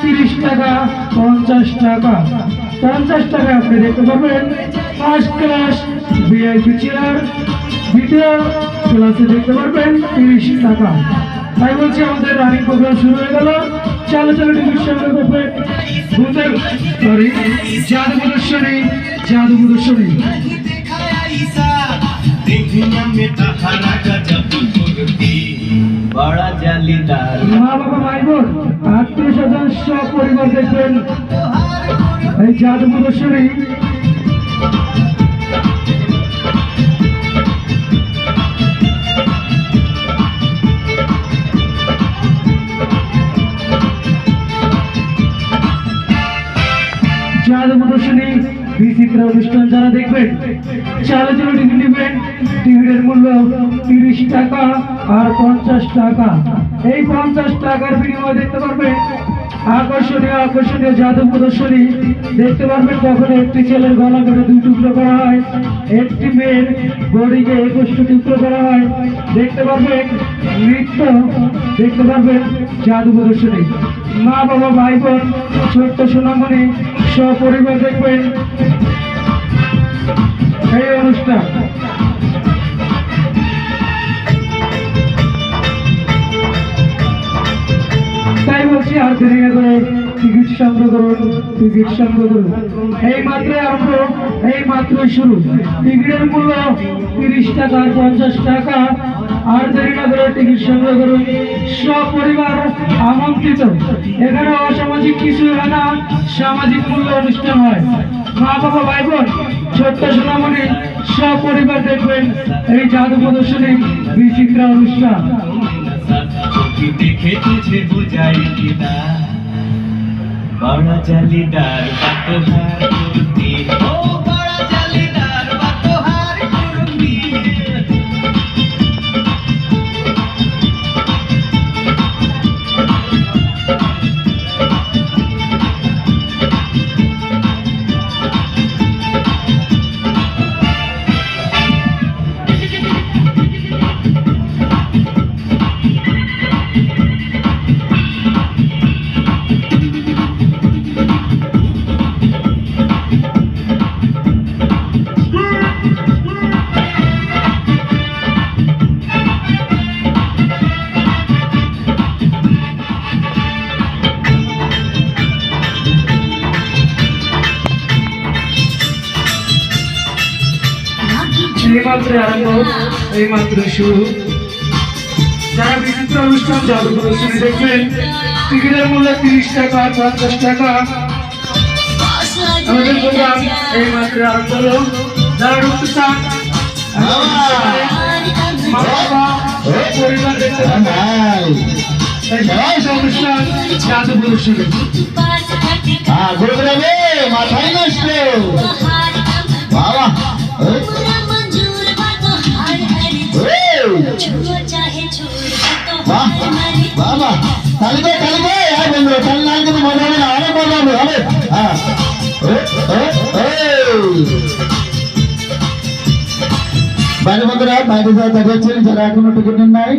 তিরিশ টাকা, পঞ্চাশ টাকা। পঞ্চাশ টাকা আপনি দেখতে পাবেন। ফার্স্ট ক্লাস ভিআইপি চেয়ার দ্বিতীয় ক্লাসে দেখতে পারবেন তিরিশ টাকা। তাই বলছি আমাদের রানিং প্রোগ্রাম শুরু হয়ে গেল। চালো চালো টিকিট সংগ্রহ করবে ভূতের সরি জাদু প্রদর্শনী জাদু প্রদর্শনী বড় জালিদার মা বাবা ভাই বোন আত্মীয় স্বজন সপরিবার দেখবেন। এই জাত প্রদর্শনী জাত প্রদর্শনী বিচিত্র অনুষ্ঠান যারা দেখবেন চালে টিকিট নেবেন টিকিটের মূল্য তিরিশ টাকা আর পঞ্চাশ টাকা। এই পঞ্চাশ টাকার বিনিময়ে দেখতে পারবেন, আকর্ষণীয় আকর্ষণীয় জাদু প্রদর্শনী। দেখতে পারবেন কখনো একটি ছেলের গলা করে দুই টুকরো করা হয়, একটি মেয়ের বডিকে একুশটি টুকরো করা হয়। দেখতে পারবেন নৃত্য, দেখতে পারবেন জাদু প্রদর্শনী। মা বাবা ভাই বোন ছোট্ট সোনামণি সপরিবার দেখবেন। এই অনুষ্ঠান। তাই বলছি, আর দেরি না করে টিকিট সংগ্রহ করুন, টিকিট সংগ্রহ করুন। এই মাত্র আরম্ভ, এই মাত্রই শুরু। টিকিটের মূল্য তিরিশ টাকা, পঞ্চাশ টাকা। আর সংগ্রহ করুন। সপরিবার আমন্ত্রিত। এখানে অসামাজিক কিছু এলাকা সামাজিক মূল্য অনুষ্ঠান হয়। মা বাবা ভাই বোন ছোট্ট সোনামণি সপরিবার দেখবেন এই জাদু প্রদর্শনী বিচিত্রা অনুষ্ঠান। বুঝাই এইমাত্র আরম্ভ এইমাত্র শুরু। যারা বিভিন্ন অনুষ্ঠান জাদু প্রদর্শনী দেখবেন টিকিটের মূল্য তিরিশ টাকা পঞ্চাশ টাকা। আমাদের প্রোগ্রাম এইমাত্র আরম্ভ হলো। যারা ঢুকতে চান পরিবার দেখতে পাবেন। এই বিশেষ অনুষ্ঠান জাদু প্রদর্শনী হ্যাঁ মাথায় নষ্ট। বাবা। অনেক মজা হবে হবে হ্যাঁ এই, এই, এই। বাইরে বন্ধুরা বাইরে যারা দেখাচ্ছেন যারা এখনও টিকিট নেন নাই